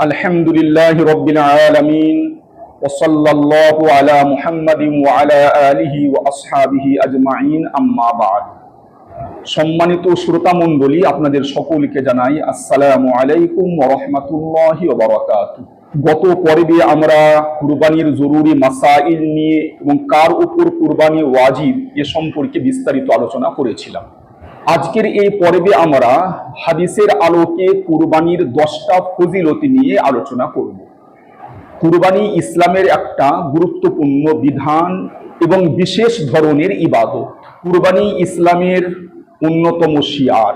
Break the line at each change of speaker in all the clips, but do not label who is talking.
الحمد لله رب العالمين وصلى الله على محمد وعلى آله وأصحابه أجمعين أما بعد সম্মানিত শ্রোতা মণ্ডলী আপনাদের সকলকে জানাই আসসালামু আলাইকুম রহমতুল্লাহ বারাকাতু গত পর্বে আমরা কুরবানির জরুরি মাসাইল নিয়ে এবং কার উপর কুরবানি ওয়াজিব এ সম্পর্কে বিস্তারিত আলোচনা করেছিলাম আজকের এই পর্বে আমরা হাদিসের আলোকে কুরবানির দশটা ফজিলতি নিয়ে আলোচনা করব। কুরবানি ইসলামের একটা গুরুত্বপূর্ণ বিধান এবং বিশেষ ধরনের ইবাদত। কুরবানি ইসলামের অন্যতম শিয়ার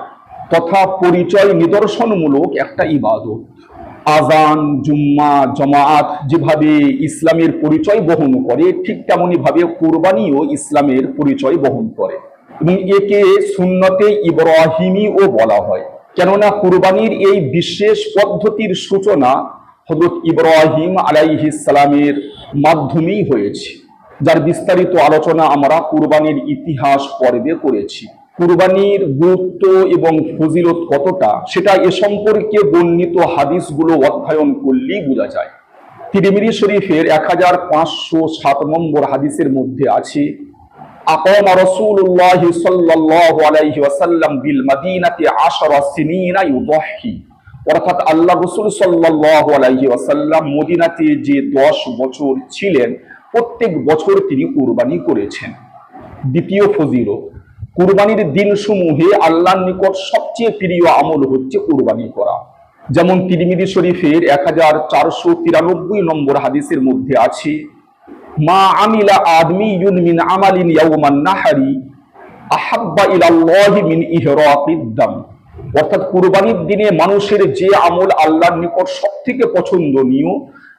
তথা পরিচয় নিদর্শনমূলক একটা ইবাদত। আজান জুম্মা, জমাআত যেভাবে ইসলামের পরিচয় বহন করে, ঠিক তেমনই ভাবে কুরবানিও ইসলামের পরিচয় বহন করে। এবং একে সুন্নতে ইব্রাহিমীও বলা হয়। কেননা কুরবানির এই বিশেষ পদ্ধতির সূচনা হজরত ইব্রাহিম আলাইহিস সালামের মাধ্যমেই হয়েছে। যার বিস্তারিত আলোচনা আমরা কুরবানির ইতিহাস পর্বে করেছি। কুরবানির গুরুত্ব এবং ফজিলত কতটা, সেটা এ সম্পর্কে বর্ণিত হাদিসগুলো অধ্যয়ন করলেই বোঝা যায়। তিরিমিরি শরীফের এক হাজার পাঁচশো সাত নম্বর হাদিসের মধ্যে আছে أقام رسول الله صلى الله عليه وسلم بالمدينة عشر سنين يضحي অর্থাৎ আল্লাহ রসুল সাল্লাহ আলাইহি ওয়াসাল্লাম মদিনাতে যে দশ বছর ছিলেন প্রত্যেক বছর তিনি কুরবানি করেছেন দ্বিতীয় ফজিল কুরবানির দিনসমূহে আল্লাহর নিকট সবচেয়ে প্রিয় আমল হচ্ছে কুরবানি করা যেমন তিরমিদি শরীফের এক হাজার চারশো তিরানব্বই নম্বর হাদিসের মধ্যে আছে মা আমিলা আদমি মিন আমালিন ইয়াউমান নাহারি আহাব্বা ইলাল্লাহি মিন ইহরাকিদ অর্থাৎ কুরবানির দিনে মানুষের যে আমল আল্লাহর নিকট সবথেকে পছন্দনীয়,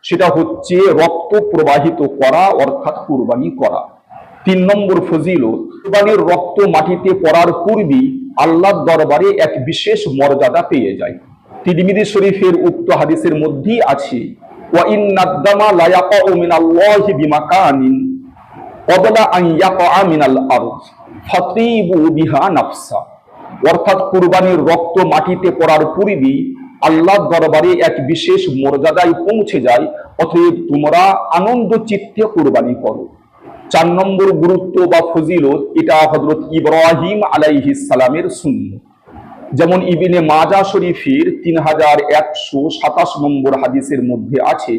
সেটা হচ্ছে রক্ত প্রবাহিত করা, অর্থাৎ কুরবানি করা। তিন নম্বর ফজিল কুরবানির রক্ত মাটিতে পড়ার পূর্বেই আল্লাহর দরবারে এক বিশেষ মর্যাদা পেয়ে যায়। তিরমিজি শরীফের উক্ত হাদিসের মধ্যেই আছে অর্থাৎ কুরবানির রক্ত মাটিতে পড়ার পূর্বে আল্লাহ দরবারে এক বিশেষ মর্যাদায় পৌঁছে যায়, অতএব তোমরা আনন্দ চিত্তে কুরবানি করো। চার নম্বর গুরুত্ব বা ফজিলত, এটা হজরত ইব্রাহিম আলাইহিস সালামের শূন্য যেমন ইবিনে মাজা শরীফের তিন হাজার একশো সাতাশ নম্বর হাদিসের মধ্যে আছে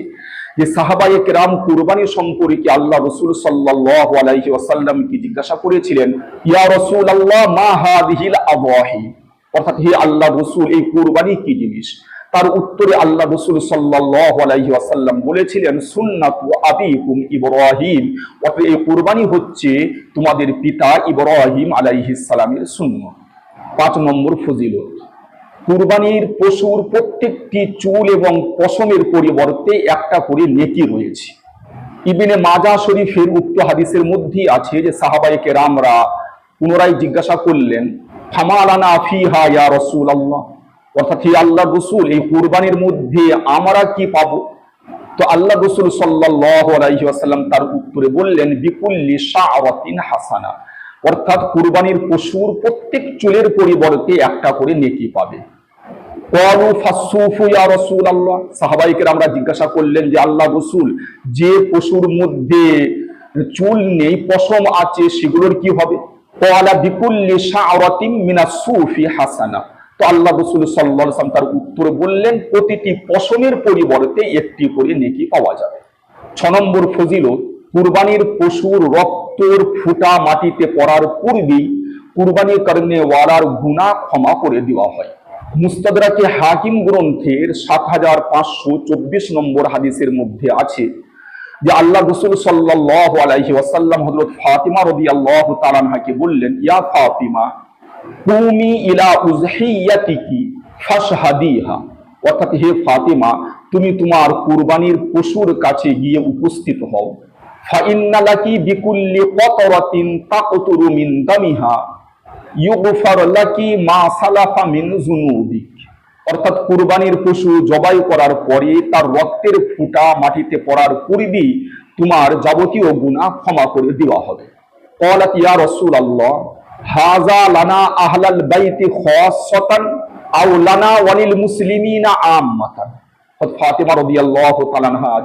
যে সাহাবায়ে কেরাম কুরবানি সম্পর্কে আল্লাহ রসুল সাল্লাহ আলাইহি ওয়াসাল্লামকে জিজ্ঞাসা করেছিলেন, ইয়া রসুল আল্লাহ মা হাদিহিল আবহাহি অর্থাৎ, হে আল্লাহ রসুল, এই কুরবানি কি জিনিস? তার উত্তরে আল্লাহ রসুল সাল্লাহ আলাইহি ওয়াসাল্লাম বলেছিলেন, সুন্নাতু আবিকুম ইব্রাহিম। অর্থাৎ, এই কুরবানি হচ্ছে তোমাদের পিতা ইব্রাহিম আলাইহিস সালামের সুন্নত। পাঁচ নম্বর ফজিলত। কুরবানির পশুর প্রত্যেকটি চুল এবং পশমের পরিবর্তে একটা করে নেকি রয়েছে। ইবিনে মাজা শরীফের উক্ত হাদিসের মধ্যেই আছে যে সাহাবাইকে রামরা পুনরায় জিজ্ঞাসা করলেন ফামালানা ফিহা ইয়া রসুল আল্লাহ অর্থাৎ, হে আল্লাহ রসুল, এই কুরবানির মধ্যে আমরা কি পাবো? তো আল্লাহ রসুল সাল্লাহ আলাইসাল্লাম তার উত্তরে বললেন, বিকুল্লি শাহরাতিন হাসানা। অর্থাৎ, কুরবানির পশুর প্রত্যেক চুলের পরিবর্তে একটা করে নেকি পাবে। আমরা জিজ্ঞাসা করলেন যে, আল্লাহ রসুল, যে পশুর মধ্যে চুল নেই, পশম আছে, সেগুলোর কি হবে? সুফি হাসানা। তো আল্লাহ রসুল সাল্লাম তার উত্তরে বললেন, প্রতিটি পশমের পরিবর্তে একটি করে নেকি পাওয়া যাবে। ছ নম্বর ফজিলত, কুরবানির পশুর রক্তর ফুটা মাটিতে পড়ার পূর্বেই কুরবানির কারণে ওয়ালার গুণা ক্ষমা করে দেওয়া হয়। মুস্তাদরাকে হাকিম গ্রন্থের সাত হাজার পাঁচশো চব্বিশ নম্বর হাদিসের মধ্যে আছে যে আল্লাহ রসুল সাল্লাহ আলাইহি ওয়াসাল্লাম হজরত ফাতিমা রবি আল্লাহ তালানহাকে বললেন, ইয়া ফাতিমা, কুমি ইলা উজহিয়াতিকি ফাশহাদিহা। অর্থাৎ হে ফাতিমা, তুমি তোমার কুরবানির পশুর কাছে গিয়ে উপস্থিত হও। ফাইন্নালাকি বিকুল্লি কতরাতিন তাকতুরু মিন দামিহা। অর্থাৎ কুরবানির পশু জবাই করার পরে তার রক্তের ফুটা মাটিতে পড়ার পূর্বেই তোমার যাবতীয় গুণা ক্ষমা করে দেওয়া হবে। আল্লাহ হাজা লানা আহলাল বাইতে খসান ওয়ালিল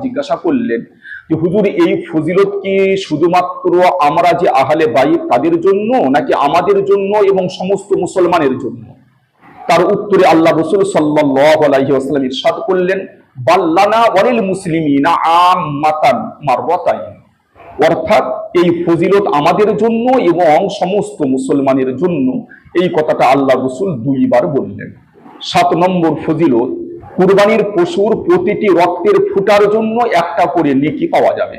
জিজ্ঞাসা করলেন যে হুজুর এই ফজিলত কি শুধুমাত্র আমরা যে আহলে বাইত তাদের জন্য নাকি আমাদের জন্য এবং সমস্ত মুসলমানের জন্য? তার উত্তরে আল্লাহ রসুল ওয়াসাল্লাম ইরশাদ করলেন, বাল্লানা মারওয়াতাইন অর্থাৎ এই ফজিলত আমাদের জন্য এবং সমস্ত মুসলমানের জন্য, এই কথাটা আল্লাহ রসুল দুইবার বললেন। সাত নম্বর ফজিলত কুরবানির পশুর প্রতিটি রক্তের ফুটার জন্য একটা করে নেকি পাওয়া যাবে।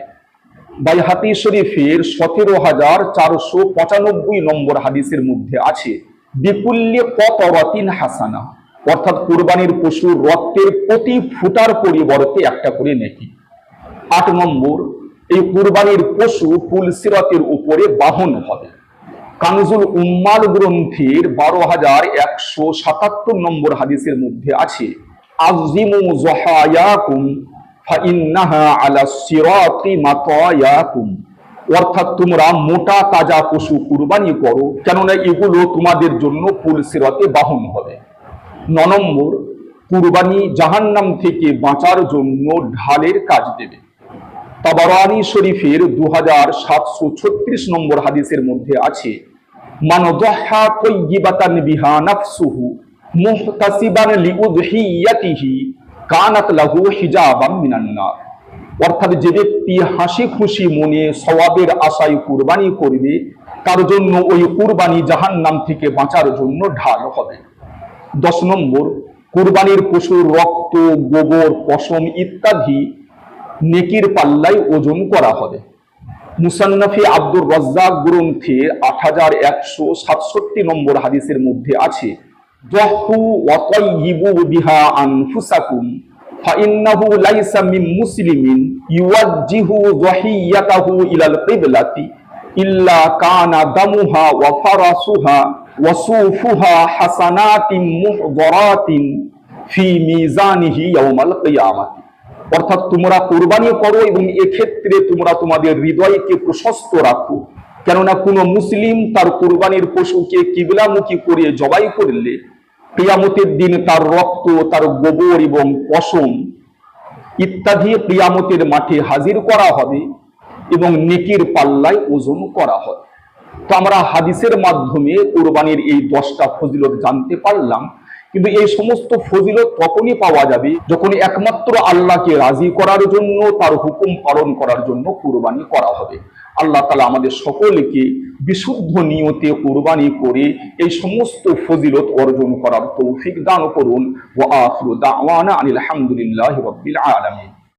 বাইহাতি শরীফের সতেরো হাজার চারশো পঁচানব্বই নম্বর হাদিসের মধ্যে আছে বিপুল্যে কতরাতিন হাসানা অর্থাৎ কুরবানির পশুর রক্তের প্রতি ফুটার পরিবর্তে একটা করে নেকি। আট নম্বর, এই কুরবানির পশু পুলসিরাতের উপরে বাহন হবে। কানজুল উম্মাল গ্রন্থের বারো হাজার একশো সাতাত্তর নম্বর হাদিসের মধ্যে আছে আজিমু জহায়াকুম আলা সিরাতি মাতায়াকুম। অর্থাৎ তোমরা মোটা তাজা পশু কুরবানি করো, কেননা এগুলো তোমাদের জন্য পুলসিরাতে বাহন হবে। ন নম্বর, কুরবানি জাহান্নাম থেকে বাঁচার জন্য ঢালের কাজ দেবে। তাবারানি শরীফের দু হাজার সাতশো ছত্রিশ নম্বর হাদিসের মধ্যে আছে, মান দহা তৈয়িবাতান বিহা নাফসুহু মুহতাসিবান লিউদহিয়াতিহি কানাত লাহু হিজাবাম মিনান নার। অর্থাৎ যে হাসি খুশি মনে সওয়াবের আশায় কুরবানি করবে, তার জন্য ওই জাহান্নাম থেকে বাঁচার জন্য ঢাল হবে। দশ নম্বর, কুরবানির পশুর রক্ত, গোবর, পশম ইত্যাদি নেকির পাল্লায় ওজন করা হবে। মুসান্নাফি আব্দুর রাজ্জাক গ্রন্থে আট হাজার একশো সাতষট্টি নম্বর হাদিসের মধ্যে আছে দহু ওয়াতাইয়িবু বিহা আনফুসাকুম লাইসা মিন মুসলিমিন ইউওয়াজ্জিহু যহিয়াতাহু ইলাল ইল্লা কানা দামুহা ওয়া ফারাসুহা ওয়া সুফুহা হাসানাতিন মুহদারাতিন ফি মিজানিহি ইয়াউমাল কিয়ামাতি। অর্থাৎ তোমরা কোরবানি করো এবং এক্ষেত্রে তোমরা তোমাদের হৃদয়কে প্রশস্ত রাখো। কেননা কোনো মুসলিম তার কোরবানির পশুকে কিবলামুখী করে জবাই করলে প্রিয়ামতের দিন তার রক্ত, তার গোবর এবং পশম ইত্যাদি প্রিয়ামতের মাঠে হাজির করা হবে এবং নেকির পাল্লায় ওজন করা হবে তো আমরা হাদিসের মাধ্যমে কোরবানির এই দশটা ফজিলত জানতে পারলাম, কিন্তু এই সমস্ত ফজিলত তখনই পাওয়া যাবে যখন একমাত্র আল্লাহকে রাজি করার জন্য, তার হুকুম পালন করার জন্য কুরবানি করা হবে। আল্লাহ তালা আমাদের সকলকে বিশুদ্ধ নিয়তে কুরবানি করে এই সমস্ত ফজিলত অর্জন করার তৌফিক দান করুন। ও আখিরু দাওয়ানা আনিল হামদুলিল্লাহি রাব্বিল আলামিন।